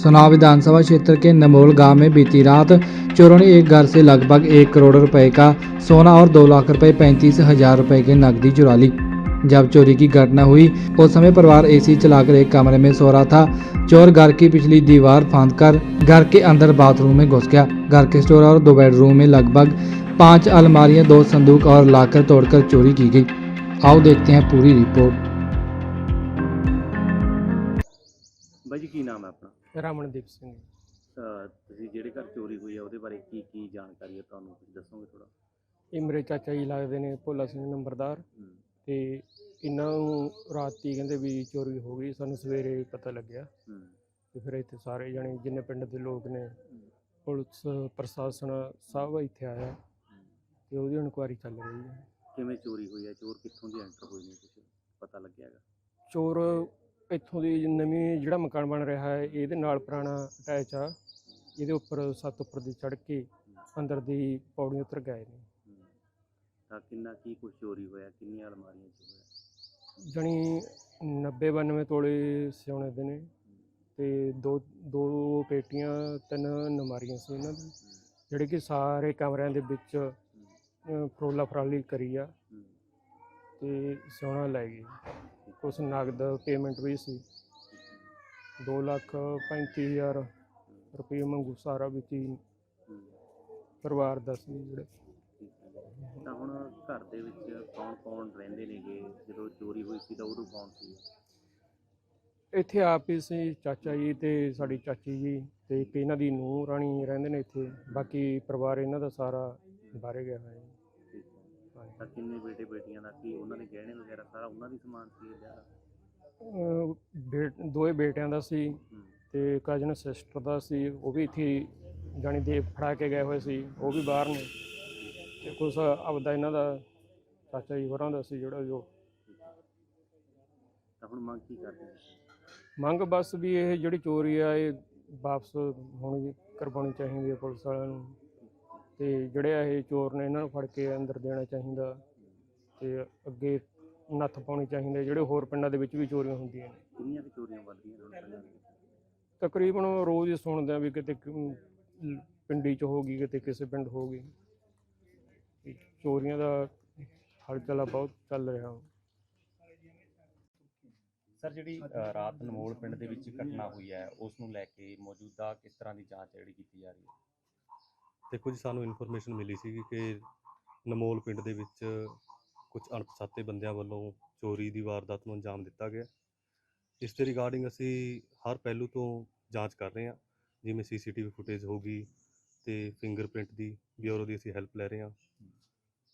सुनाव विधानसभा क्षेत्र के नमोल गाँव में बीती रात चोरों ने एक घर से लगभग एक करोड़ रुपए का सोना और दो लाख रुपए पैंतीस हज़ार रुपए की नकदी चुरा ली। जब चोरी की घटना हुई, उस समय परिवार एसी चलाकर एक कमरे में सो रहा था। चोर घर की पिछली दीवार फाद कर घर के अंदर बाथरूम में घुस गया। घर के स्टोर और दो बेडरूम में लगभग पाँच अलमारियाँ, दो संदूक और लाकर तोड़कर चोरी की गई। आओ देखते हैं पूरी रिपोर्ट। की नाम है अपना ਰਮਨਦੀਪ ਸਿੰਘ ਅਹ ਤੁਸੀਂ ਜਿਹੜੇ ਘਰ ਚੋਰੀ ਹੋਈ ਹੈ ਉਹਦੇ ਬਾਰੇ ਕੀ ਕੀ ਜਾਣਕਾਰੀ ਹੈ ਤੁਹਾਨੂੰ? ਕੁਝ ਦੱਸੋਗੇ ਥੋੜਾ ਇਹ ਮੇਰੇ ਚਾਚਾ ਜੀ ਲੱਗਦੇ ਨੇ ਭੋਲਾ ਸਿੰਘ ਨੰਬਰਦਾਰ। ਤੇ ਇਹਨਾਂ ਨੂੰ ਰਾਤੀ ਕਹਿੰਦੇ ਵੀ ਚੋਰੀ ਹੋ ਗਈ ਸਾਨੂੰ ਸਵੇਰੇ ਪਤਾ ਲੱਗਿਆ। ਤੇ ਫਿਰ ਇੱਥੇ ਸਾਰੇ ਜਣੇ ਜਿੰਨੇ ਪਿੰਡ ਦੇ ਲੋਕ ਨੇ ਪੁਲਿਸ ਪ੍ਰਸ਼ਾਸਨ ਸਭ ਇੱਥੇ ਆਇਆ। ਤੇ ਉਹਦੀ ਇਨਕੁਆਇਰੀ ਚੱਲ ਰਹੀ ਹੈ। ਕਿਵੇਂ ਚੋਰੀ ਹੋਈ ਹੈ ਚੋਰ ਕਿੱਥੋਂ ਦੀ ਐਂਟਰ ਹੋਏ ਨੇ ਕੁਝ ਪਤਾ ਲੱਗਿਆ ਹੈਗਾ? ਚੋਰ ਇੱਥੋਂ ਦੀ ਨਵੀਂ ਜਿਹੜਾ ਮਕਾਨ ਬਣ ਰਿਹਾ ਹੈ ਇਹਦੇ ਨਾਲ ਪੁਰਾਣਾ ਅਟੈਚ ਆ ਇਹਦੇ ਉੱਪਰ ਸੱਤ ਉੱਪਰ ਦੀ ਚੜ੍ਹ ਕੇ ਅੰਦਰ ਦੀ ਪੌੜੀ ਉਤਰ ਗਏ ਨੇ। ਤਾਂ ਕਿੰਨਾ ਕੀ ਕੁਝ ਚੋਰੀ ਹੋਇਆ ਕਿੰਨੀਆਂ ਅਲਮਾਰੀਆਂ ਚ ਹੋਇਆ ਜਣੀ 90 92 ਤੋਲੇ ਸਿਉਣੇ ਦੇ ਨੇ ਤੇ ਦੋ ਦੋ ਪੇਟੀਆਂ ਤਿੰਨ ਨਮਾਰੀਆਂ ਸੀ ਇਹਨਾਂ ਦੀ ਜਿਹੜੇ ਕਿ ਸਾਰੇ ਕਮਰਿਆਂ ਦੇ ਵਿੱਚ ਫਰੋਲਾ ਫਰਾਲੀ ਕਰੀ ਆ। ਤੇ ਸਿਉਣਾ ਲੈ ਗਏ ਕੁਛ ਨਗਦ ਪੇਮੈਂਟ ਵੀ ਸੀ 2 ਲੱਖ 35 ਹਜ਼ਾਰ ਰੁਪਏ ਮੰਗੂ ਸਾਰਾ ਵਿੱਚ ਹੀ। ਪਰਿਵਾਰ ਦਾ ਸੀ ਜਿਹੜੇ। ਤਾਂ ਹੁਣ ਘਰ ਦੇ ਵਿੱਚ ਕੌਣ ਕੌਣ ਰਹਿੰਦੇ ਨੇਗੇ ਜਦੋਂ ਚੋਰੀ ਹੋਈ ਸੀ ਤਾਂ ਉਦੋਂ ਕੌਣ ਸੀ ਇੱਥੇ ਆਪ ਹੀ ਸੀ ਚਾਚਾ ਜੀ ਤੇ ਸਾਡੀ ਚਾਚੀ ਜੀ ਤੇ ਇੱਕ ਇਹਨਾਂ ਦੀ ਨੂੰਹ ਰਾਣੀ ਰਹਿੰਦੇ ਨੇ ਇੱਥੇ ਬਾਕੀ ਪਰਿਵਾਰ ਇਹਨਾਂ ਦਾ ਸਾਰਾ ਬਾਹਰੇ ਗਿਆ ਹੋਇਆ ਹੈ। ਤਾਂ ਕਿੰਨੇ ਬੇਟੇ ਬੇਟੀਆਂ ਦਾ ਕੀ ਉਹਨਾਂ ਦੇ ਗਹਿਣੇ ਵਗੈਰਾ ਸਾਰਾ ਉਹਨਾਂ ਦੀ ਸਮਾਨ ਸੀ ਇਹਦਾ ਅਹ ਬੇ- ਦੋਏ ਬੇਟਿਆਂ ਦਾ ਸੀ ਤੇ ਕਜ਼ਨ ਸਿਸਟਰ ਦਾ ਸੀ ਉਹ ਵੀ ਇੱਥੇ ਜਾਣੀ ਦੇ ਫੜਾ ਕੇ ਗਏ ਹੋਏ ਸੀ ਉਹ ਵੀ ਬਾਹਰ ਨੇ। ਤੇ ਕੁਛ ਆਪਦਾ ਇਹਨਾਂ ਦਾ ਚਾਚਾ ਜੀ ਹੋਰਾਂ ਦਾ ਸੀ ਜਿਹੜਾ ਜੋ। ਤਾਂ ਹੁਣ ਮੰਗ ਕੀ ਕਰਦੇ ਮੰਗ ਬਸ ਵੀ ਇਹ ਜਿਹੜੀ ਚੋਰੀ ਆ ਇਹ ਵਾਪਸ ਹੋਣੀ ਕਰਵਾਉਣੀ ਚਾਹੀਦੀ ਹੈ ਪੁਲਿਸ ਵਾਲਿਆਂ ਨੂੰ। ਤੇ ਜਿਹੜੇ ਇਹ ਚੋਰ ਨੇ ਇਹਨਾਂ ਨੂੰ ਫੜ ਕੇ ਅੰਦਰ ਦੇਣਾ ਚਾਹੀਦਾ ਤੇ ਅੱਗੇ ਨੱਥ ਪਾਉਣੀ ਚਾਹੀਦੀ ਹੈ ਜਿਹੜੇ ਹੋਰ ਪਿੰਡਾਂ ਦੇ ਵਿੱਚ ਵੀ ਚੋਰੀਆਂ ਹੁੰਦੀਆਂ ਨੇ। ਕਿੰਨੀਆਂ ਕੁ ਚੋਰੀਆਂ ਵੱਧਦੀਆਂ ਨੇ ਹੁਣ ਪਿੰਡਾਂ ਦੇ ਵਿੱਚ? ਤਕਰੀਬਨ ਰੋਜ਼ ਹੀ ਸੁਣਦੇ ਆ ਵੀ ਕਿਤੇ ਕ- ਪਿੰਡੀ ਚ ਹੋ ਗਈ ਕਿਤੇ ਕਿਸੇ ਪਿੰਡ ਹੋ ਗਈ ਚੋਰੀਆਂ ਦਾ ਹਲਚਲਾ ਬਹੁਤ ਚੱਲ ਰਿਹਾ। ਸਰ ਜਿਹੜੀ ਅ, ਰਾਤ ਨਮੋਲ ਪਿੰਡ ਦੇ ਵਿੱਚ ਘਟਨਾ ਹੋਈ ਹੈ ਉਸ ਨੂੰ ਲੈ ਕੇ ਮੌਜੂਦਾ ਕਿਸ ਤਰ੍ਹਾਂ ਦੀ ਜਾਂਚ ਹੈ ਜਿਹੜੀ ਕੀਤੀ ਜਾ ਰਹੀ ਹੈ? ਦੇਖੋ ਜੀ ਸਾਨੂੰ ਇਨਫੋਰਮੇਸ਼ਨ ਮਿਲੀ ਸੀ ਕਿ ਨਮੋਲ ਪਿੰਡ ਦੇ ਵਿੱਚ ਕੁਝ ਅਣਪਛਾਤੇ ਬੰਦਿਆਂ ਵੱਲੋਂ ਚੋਰੀ ਦੀ ਵਾਰਦਾਤ ਨੂੰ ਅੰਜਾਮ ਦਿੱਤਾ ਗਿਆ। ਇਸ ਦੇ ਰਿਗਾਰਡਿੰਗ ਅਸੀਂ ਹਰ ਪਹਿਲੂ ਤੋਂ ਜਾਂਚ ਕਰ ਰਹੇ ਹਾਂ। ਜਿਵੇਂ ਸੀਸੀਟੀਵੀ ਫੁਟੇਜ ਹੋਗੀ ਤੇ ਫਿੰਗਰਪ੍ਰਿੰਟ ਦੀ ਬਿਊਰੋ ਦੀ ਅਸੀਂ ਹੈਲਪ ਲੈ ਰਹੇ ਹਾਂ।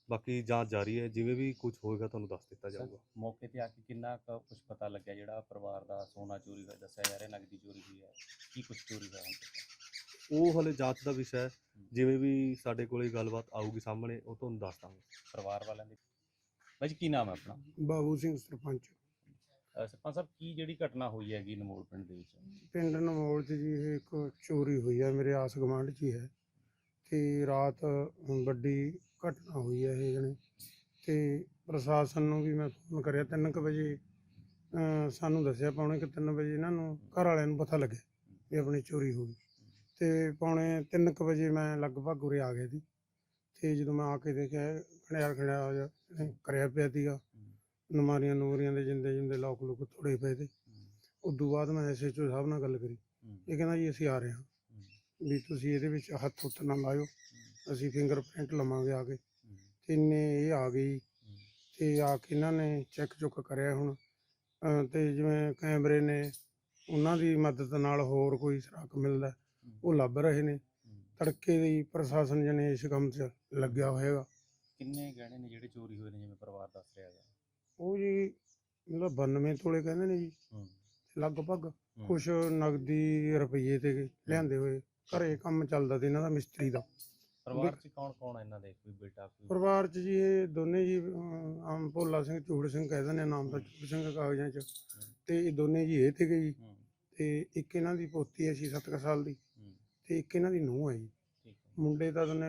ਬਾਕੀ ਜਾਂਚ ਜਾਰੀ ਹੈ। ਜਿਵੇਂ ਵੀ ਕੁਝ ਹੋਏਗਾ ਤੁਹਾਨੂੰ ਦੱਸ ਦਿੱਤਾ ਜਾਊਗਾ। ਮੌਕੇ ਤੇ ਆ ਕੇ ਕਿੰਨਾ ਕੁ ਕੁਝ ਪਤਾ ਲੱਗਿਆ? ਜਿਹੜਾ ਪਰਿਵਾਰ ਦਾ ਸੋਨਾ ਚੋਰੀ ਹੋਇਆ ਦੱਸਿਆ ਜਾ ਰਿਹਾ ਨਗਦੀ ਚੋਰੀ ਹੋਈ ਹੈ। ਕੀ ਕੁਝ ਚੋਰੀ ਹੋਇਆ ਉਹ ਹਲੇ ਜਾਂਚ ਦਾ ਵਿਸ਼ਾ ਹੈ। ਜਿਵੇਂ ਵੀ ਸਾਡੇ ਕੋਲੇ ਗੱਲਬਾਤ ਆਊਗੀ ਸਾਹਮਣੇ ਉਹ ਤੁਹਾਨੂੰ ਦੱਸ ਦਾਂਗੇ। ਪਰਿਵਾਰ ਵਾਲਿਆਂ ਦੇ। ਬਾਈ ਜੀ ਕੀ ਨਾਮ ਹੈ ਆਪਣਾ? ਬਾਬੂ ਸਿੰਘ ਸਰਪੰਚ। ਸਰਪੰਚ ਸਾਹਿਬ ਕੀ ਜਿਹੜੀ ਘਟਨਾ ਹੋਈ ਹੈਗੀ ਨਮੋਲ ਪਿੰਡ ਦੇ ਵਿੱਚ? ਪਿੰਡ ਨਮੋਲ 'ਚ ਜੀ ਇਹ ਇੱਕ ਚੋਰੀ ਹੋਈ ਹੈ ਮੇਰੇ ਆਸ ਗੁਆਂਢ 'ਚ ਹੀ ਹੈ। ਤੇ ਰਾਤ ਵੱਡੀ ਘਟਨਾ ਹੋਈ ਹੈ ਇਹ ਜਣੇ। ਤੇ ਪ੍ਰਸ਼ਾਸਨ ਨੂੰ ਵੀ ਮੈਂ ਫੋਨ ਕਰਿਆ 3:00 ਵਜੇ ਸਾਨੂੰ ਦੱਸਿਆ ਪੌਣੇ ਕਿ 3 ਵਜੇ ਇਹਨਾਂ ਨੂੰ ਘਰ ਵਾਲਿਆਂ ਨੂੰ ਪਤਾ ਲੱਗਿਆ ਵੀ ਆਪਣੀ ਚੋਰੀ ਹੋ ਗਈ। ਤੇ ਪੌਣੇ 3:00 ਵਜੇ ਮੈਂ ਲਗਭਗ ਉਰੇ ਆ ਗਿਆ ਸੀ ਤੇ ਜਦੋਂ ਮੈਂ ਆ ਕੇ ਦੇਖਿਆ ਖੜਿਆ ਖੜਿਆ ਜਿਹਾ ਕਰਿਆ ਪਿਆ ਸੀਗਾ। ਨਮਾਰੀਆਂ ਨੂਰੀਆਂ ਦੇ ਜਿੰਦੇ ਜਿੰਦੇ ਲੋਕ ਲੋਕ ਤੋੜੇ ਪਏ ਤੇ। ਉਦੋਂ ਬਾਅਦ ਮੈਂ ਐਸਐਚਓ ਸਾਹਿਬ ਨਾਲ ਗੱਲ ਕਰੀ। ਹੂੰ, ਇਹ ਕਹਿੰਦਾ ਜੀ ਅਸੀਂ ਆ ਰਹੇ ਹਾਂ। ਹੂੰ, ਵੀ ਤੁਸੀਂ ਇਹਦੇ ਵਿੱਚ ਹੱਥ ਹੁੱਥ ਨਾ ਲਾਇਓ। ਅਸੀਂ ਫਿੰਗਰਪ੍ਰਿੰਟ ਲਵਾਂਗੇ ਆ ਕੇ। ਹੂੰ, ਤੇ ਇੰਨੇ ਇਹ ਆ ਗਈ ਹੂੰ, ਤੇ ਆ ਕੇ ਇਹਨਾਂ ਨੇ ਚੈੱਕ ਚੁੱਕ ਕਰਿਆ ਹੁਣ। ਤੇ ਜਿਵੇਂ ਕੈਮਰੇ ਨੇ ਉਹਨਾਂ ਦੀ ਮਦਦ ਨਾਲ ਹੋਰ ਕੋਈ ਸੁਰਾਖ ਮਿਲਦਾ। ਉਹ ਲੱਭ ਰਹੇ ਨੇ। ਤੜਕੇ ਦੀ ਪ੍ਰਸ਼ਾਸਨ ਜਨੇ ਇਸ ਕੰਮ 'ਚ ਲੱਗਿਆ ਹੋਏਗਾ ਕਿੰਨੇ ਗਹਿਣੇ ਨੇ ਜਿਹੜੇ ਚੋਰੀ ਹੋਏ ਨੇ ਜਿਵੇਂ ਪਰਿਵਾਰ ਦੱਸ ਰਿਹਾ ਹੈ ਉਹ ਜੀ ਮਤਲਬ 92 ਤੋਲੇ ਕਹਿੰਦੇ ਨੇ ਜੀ। ਹੂੰ, ਲਗਭਗ ਕੁਛ ਨਗਦੀ ਰੁਪਈਏ ਤੇ ਲਿਆਂਦੇ ਹੋਏ। ਘਰੇ ਕੰਮ ਚੱਲਦਾ ਤੇ ਇਹਨਾਂ ਦਾ ਮਿਸਤਰੀ ਦਾ। ਪਰਿਵਾਰ 'ਚ ਕੌਣ ਕੌਣ ਹੈ ਇਹਨਾਂ ਦੇ? ਕੋਈ ਬੇਟਾ ਕੋਈ ਪਰਿਵਾਰ ਚ ਜੀ ਇਹ ਦੋਨੇ ਜੀ ਅਮ, ਆਮ ਭੋਲਾ ਸਿੰਘ ਚੂੜ ਸਿੰਘ ਕਹਿ ਦਿੰਦੇ ਆ ਨਾਮ ਤਾਂ ਚੂੜ ਸਿੰਘ ਕਾਗਜ਼ਾਂ ਚ। ਤੇ ਇਹ ਦੋਨੇ ਜੀ ਇਹ ਤੇ ਗਈ ਹੂੰ, ਤੇ ਇੱਕ ਇਹਨਾਂ ਦੀ ਪੋਤੀ ਹੈ ਛੇ ਸੱਤ ਕੁ ਸਾਲ ਦੀ। ਤੇ ਇੱਕ ਇਹਨਾਂ ਦੀ ਨੂੰਹ ਹੈ ਜੀ। ਮੁੰਡੇ ਤਾਂ ਦੋਨੇ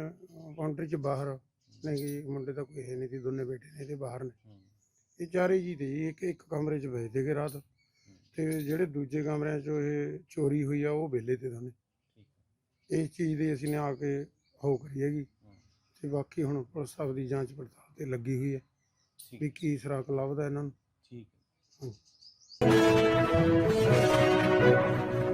ਕਾਉਂਟਰੀ ਚ ਬਾਹਰ ਨਹੀਂ ਜੀ ਮੁੰਡੇ ਤਾਂ ਕੋਈ ਹੈ ਨਹੀਂ ਸੀ ਦੋਨੇ ਬੇਟੇ ਨੇ ਇਹਦੇ ਬਾਹਰ ਨੇ। ਇਹ ਚਾਰੇ ਜੀ ਤੇ ਜੀ ਇੱਕ ਇੱਕ ਕਮਰੇ ਚ ਬੈਠੇ ਸੀਗੇ ਰਾਤ। ਤੇ ਜਿਹੜੇ ਦੂਜੇ ਕਮਰਿਆਂ 'ਚੋਂ ਇਹ ਚੋਰੀ ਹੋਈ ਆ ਉਹ ਵਿਹਲੇ ਤੇ ਦੋਨੇ। ਇਸ ਚੀਜ਼ ਦੀ ਅਸੀਂ ਨੇ ਆ ਕੇ ਹੋ ਕਰੀ ਹੈਗੀ। ਤੇ ਬਾਕੀ ਹੁਣ ਪੁਲਿਸ ਆਪਦੀ ਜਾਂਚ ਪੜਤਾਲ ਤੇ ਲੱਗੀ ਹੋਈ ਹੈ। ਵੀ ਕੀ ਸਰਾਕ ਲੱਭਦਾ ਇਹਨਾਂ ਨੂੰ। ਠੀਕ ਹੈ।